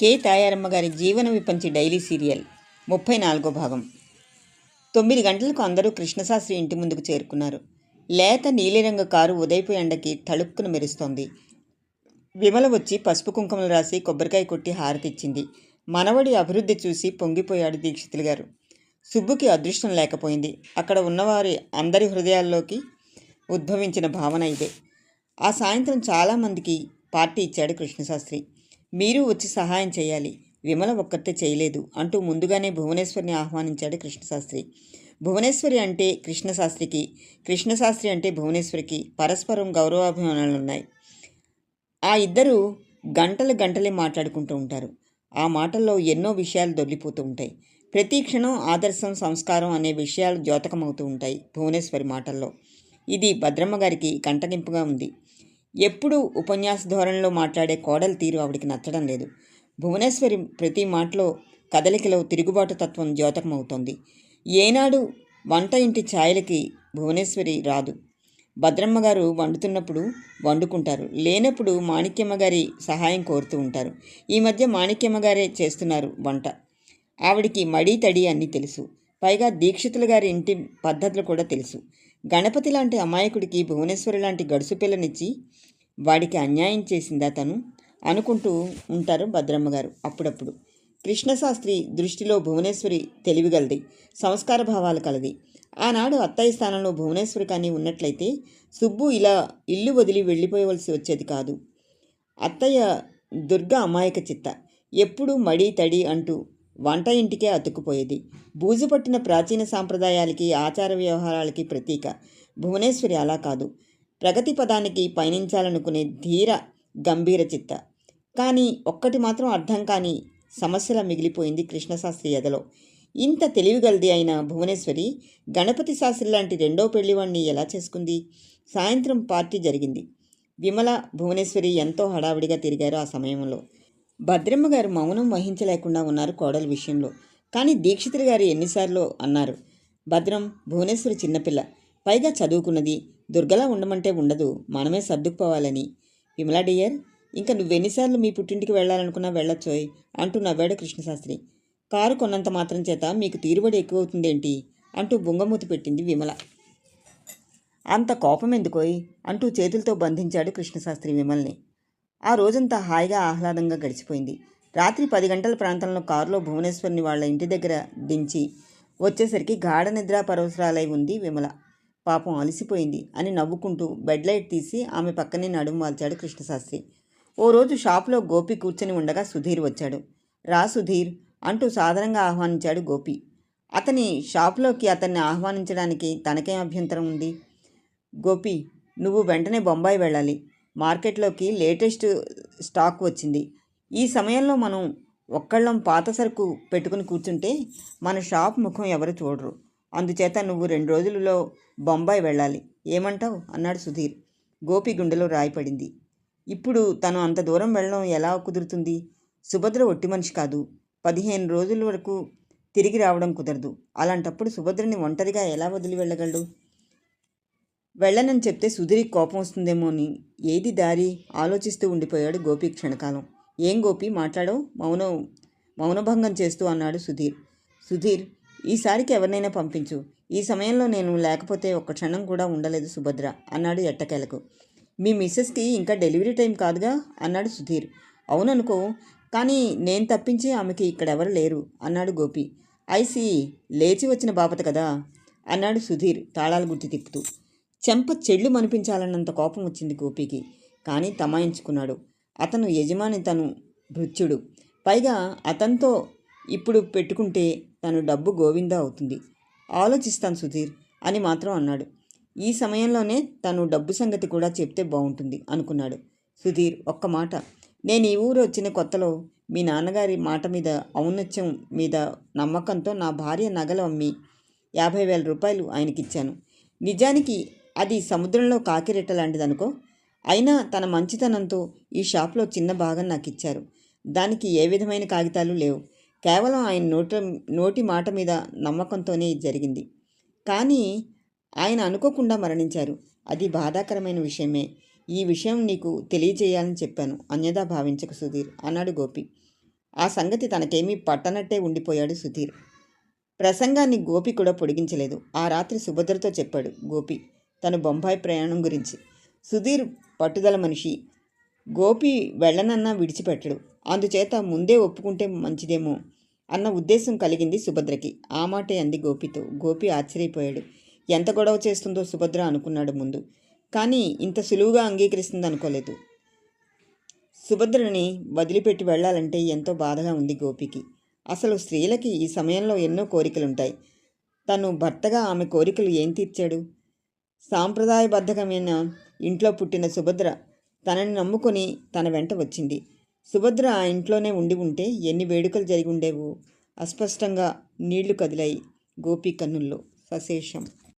K. Tayaramma గారి జీవన విపంచి daily serial ముప్పై నాలుగో భాగం. తొమ్మిది గంటలకు అందరూ కృష్ణశాస్త్రి ఇంటి ముందుకు చేరుకున్నారు. లేత నీలిరంగు కారు ఉదయపు ఎండకి తళుక్కున మెరుస్తోంది. విమల వచ్చి పసుపు కుంకుమలు రాసి కొబ్బరికాయ కొట్టి హారతిచ్చింది మనవడి అభివృద్ధి చూసి పొంగిపోయాడు దీక్షితులు గారు. సుబ్బుకి అదృష్టం లేకపోయింది. అక్కడ ఉన్నవారి అందరి హృదయాల్లోకి ఉద్భవించిన భావన ఇదే. ఆ సాయంత్రం చాలామందికి పార్టీ ఇచ్చాడు కృష్ణశాస్త్రి. మీరు వచ్చి సహాయం చేయాలి. విమల ఒక్కతే చేయలేదు అంటూ ముందుగానే భువనేశ్వరిని ఆహ్వానించాడు కృష్ణశాస్త్రి. భువనేశ్వరి అంటే కృష్ణశాస్త్రికి కృష్ణశాస్త్రి అంటే భువనేశ్వరికి పరస్పరం గౌరవాభిమానాలున్నాయి ఆ ఇద్దరు గంటలు గంటలే మాట్లాడుకుంటూ ఉంటారు. ఆ మాటల్లో ఎన్నో విషయాలు దొర్లిపోతూ ఉంటాయి. ప్రతి క్షణం ఆదర్శం సంస్కారం అనే విషయాలు ద్యోతకమవుతూ ఉంటాయి భువనేశ్వరి మాటల్లో. ఇది భద్రమ్మ గారికి కంటగింపుగా ఉంది. ఎప్పుడూ ఉపన్యాస ధోరణిలో మాట్లాడే కోడల తీరు ఆవిడికి నచ్చడం లేదు. భువనేశ్వరి ప్రతి మాటలో కదలికలో తిరుగుబాటు తత్వం ద్యోతకమవుతోంది ఏనాడు వంట ఇంటి ఛాయలకి భువనేశ్వరి రాదు. భద్రమ్మ గారు వండుతున్నప్పుడు వండుకుంటారు. లేనప్పుడు మాణిక్యమ్మ గారి సహాయం కోరుతూ ఉంటారు. ఈ మధ్య మాణిక్యమ్మ గారే చేస్తున్నారు వంట. ఆవిడికి మడి తడి అన్నీ తెలుసు. పైగా దీక్షితులు గారి ఇంటి పద్ధతులు కూడా తెలుసు. గణపతి లాంటి అమాయకుడికి భువనేశ్వరి లాంటి గడుసు పిల్లనిచ్చి వాడికి అన్యాయం చేసిందా తను? అనుకుంటూ ఉంటారు భద్రమ్మ గారు అప్పుడప్పుడు. కృష్ణశాస్త్రి దృష్టిలో భువనేశ్వరి తెలివిగలది సంస్కార భావాలు కలది. ఆనాడు అత్తయ్య స్థానంలో భువనేశ్వరి కానీ ఉన్నట్లయితే సుబ్బు ఇలా ఇల్లు వదిలి వెళ్ళిపోవలసి వచ్చేది కాదు. అత్తయ్య దుర్గ అమాయక చిత్త. ఎప్పుడూ మడి తడి అంటూ వంట ఇంటికే అతుక్కుపోయేది. బూజు పట్టిన ప్రాచీన సాంప్రదాయాలకి ఆచార వ్యవహారాలకి ప్రతీక. భువనేశ్వరి అలా కాదు. ప్రగతి పదానికి పయనించాలనుకునే ధీర గంభీర చిత్త. కానీ ఒక్కటి మాత్రం అర్థం కాని సమస్యల మిగిలిపోయింది కృష్ణశాస్త్రి ఎదలో. ఇంత తెలివిగలది అయిన భువనేశ్వరి గణపతి శాస్త్రి లాంటి రెండో పెళ్ళివాణ్ణి ఎలా చేసుకుంది? సాయంత్రం పార్టీ జరిగింది. విమల భువనేశ్వరి ఎంతో హడావిడిగా తిరిగారు ఆ సమయంలో. భద్రమ్మ గారు మౌనం వహించలేకుండా ఉన్నారు కోడల విషయంలో. కానీ దీక్షితులు గారు ఎన్నిసార్లు అన్నారు భద్రం భువనేశ్వరి చిన్నపిల్ల పైగా చదువుకున్నది దుర్గలా ఉండమంటే ఉండదు మనమే సర్దుకుపోవాలని. విమలా డియర్ ఇంకా నువ్వెన్నిసార్లు మీ పుట్టింటికి వెళ్ళాలనుకున్నా వెళ్ళొచ్చోయ్ అంటూ నవ్వాడు కృష్ణశాస్త్రి. కారు కొన్నంత మాత్రం చేత మీకు తీరుబడి ఎక్కువవుతుందేంటి అంటూ బుంగమూతి పెట్టింది విమల. అంత కోపం ఎందుకోయ్ అంటూ చేతులతో బంధించాడు కృష్ణశాస్త్రి విమల్ని. ఆ రోజంతా హాయిగా ఆహ్లాదంగా గడిచిపోయింది. రాత్రి పది గంటల ప్రాంతంలో కారులో భువనేశ్వరిని వాళ్ళ ఇంటి దగ్గర దించి వచ్చేసరికి గాఢ నిద్రా పరవసరాలై ఉంది విమల. పాపం అలసిపోయింది అని నవ్వుకుంటూ బెడ్ లైట్ తీసి ఆమె పక్కనే నడుము వాల్చాడు కృష్ణశాస్త్రి. ఓ రోజు షాప్లో గోపి కూర్చొని ఉండగా సుధీర్ వచ్చాడు. రా సుధీర్ అంటూ సాధారణంగా ఆహ్వానించాడు గోపి. అతని షాప్లోకి అతన్ని ఆహ్వానించడానికి తనకేం అభ్యంతరం ఉంది? గోపి నువ్వు వెంటనే బొంబాయి వెళ్ళాలి. మార్కెట్లోకి లేటెస్ట్ స్టాక్ వచ్చింది. ఈ సమయంలో మనం ఒక్కళ్ళం పాత సరుకు పెట్టుకుని కూర్చుంటే మన షాప్ ముఖం ఎవరు చూడరు. అందుచేత నువ్వు రెండు రోజులలో బొంబాయి వెళ్ళాలి. ఏమంటావు? అన్నాడు సుధీర్. గోపి గుండెలో రాయపడింది. ఇప్పుడు తను అంత దూరం వెళ్ళడం ఎలా కుదురుతుంది? సుభద్ర ఒట్టి మనిషి కాదు. పదిహేను రోజుల వరకు తిరిగి రావడం కుదరదు. అలాంటప్పుడు సుభద్రని ఒంటరిగా ఎలా వదిలి వెళ్ళగలడు? వెళ్ళనని చెప్తే సుధీరికి కోపం వస్తుందేమో అని. ఏది దారి? ఆలోచిస్తూ ఉండిపోయాడు గోపి క్షణకాలం. ఏం గోపి? మాట్లాడో మౌనం మౌనభంగం చేస్తూ అన్నాడు సుధీర్. సుధీర్ ఈసారికి ఎవరినైనా పంపించు. ఈ సమయంలో నేను లేకపోతే ఒక్క క్షణం కూడా ఉండలేదు సుభద్ర అన్నాడు ఎట్టకేలకు. మీ మిస్సెస్కి ఇంకా డెలివరీ టైం కాదుగా? అన్నాడు సుధీర్. అవుననుకో కానీ నేను తప్పించి ఆమెకి ఇక్కడెవరు లేరు అన్నాడు గోపి. ఐసి లేచి వచ్చిన బాపత కదా? అన్నాడు సుధీర్ తాళాలు గుర్తి తిప్పుతూ. చెంప చెళ్ళు మనిపించాలన్నంత కోపం వచ్చింది గోపికి. కానీ తమాయించుకున్నాడు. అతను యజమాని తను భృత్యుడు. పైగా అతనితో ఇప్పుడు పెట్టుకుంటే తను డబ్బు గోవిందా అవుతుంది. ఆలోచిస్తాను సుధీర్ అని మాత్రం అన్నాడు. ఈ సమయంలోనే తను డబ్బు సంగతి కూడా చెప్తే బాగుంటుంది అనుకున్నాడు. సుధీర్ ఒక్క మాట. నేను ఈ ఊరు వచ్చిన కొత్తలో మీ నాన్నగారి మాట మీద ఔన్నత్యం మీద నమ్మకంతో నా భార్య నగలు అమ్మి యాభై వేల రూపాయలు ఆయనకిచ్చాను. నిజానికి అది సముద్రంలో కాకిరెట్ట లాంటిదనుకో. అయినా తన మంచితనంతో ఈ షాప్లో చిన్న భాగం నాకు ఇచ్చారు దానికి ఏ విధమైన కాగితాలు లేవు. కేవలం ఆయన నోట నోటి మాట మీద నమ్మకంతోనే ఇది జరిగింది. కానీ ఆయన అనుకోకుండా మరణించారు. అది బాధాకరమైన విషయమే. ఈ విషయం నీకు తెలియజేయాలని చెప్పాను. అన్యదా భావించక సుధీర్ అన్నాడు గోపి. ఆ సంగతి తనకేమీ పట్టనట్టే ఉండిపోయాడు సుధీర్. ప్రసంగాన్ని గోపి కూడా పొడిగించలేదు. ఆ రాత్రి సుభద్రతో చెప్పాడు గోపి. తన బొంబాయి ప్రయాణం గురించి. సుధీర్ పట్టుదల మనిషి. గోపి వెళ్ళనన్నా విడిచిపెట్టడు. అందుచేత ముందే ఒప్పుకుంటే మంచిదేమో అన్న ఉద్దేశం కలిగింది సుభద్రకి. ఆ మాటే అంది గోపితో. గోపి ఆశ్చర్యపోయాడు. ఎంత గొడవ చేస్తుందో సుభద్ర అనుకున్నాడు ముందు. కానీ ఇంత సులువుగా అంగీకరిస్తుంది అనుకోలేదు సుభద్రని వదిలిపెట్టి వెళ్ళాలంటే ఎంతో బాధగా ఉంది గోపికి. అసలు స్త్రీలకి ఈ సమయంలో ఎన్నో కోరికలుంటాయి. తను భర్తగా ఆమె కోరికలు ఏం తీర్చాడు? సాంప్రదాయబద్ధకమైన ఇంట్లో పుట్టిన సుభద్ర తనని నమ్ముకొని తన వెంట వచ్చింది. సుభద్ర ఆ ఇంట్లోనే ఉండి ఉంటే ఎన్ని వేడుకలు జరిగి ఉండేవో. అస్పష్టంగా నీళ్ళు కదిలాయి గోపి కన్నుల్లో. సశేషం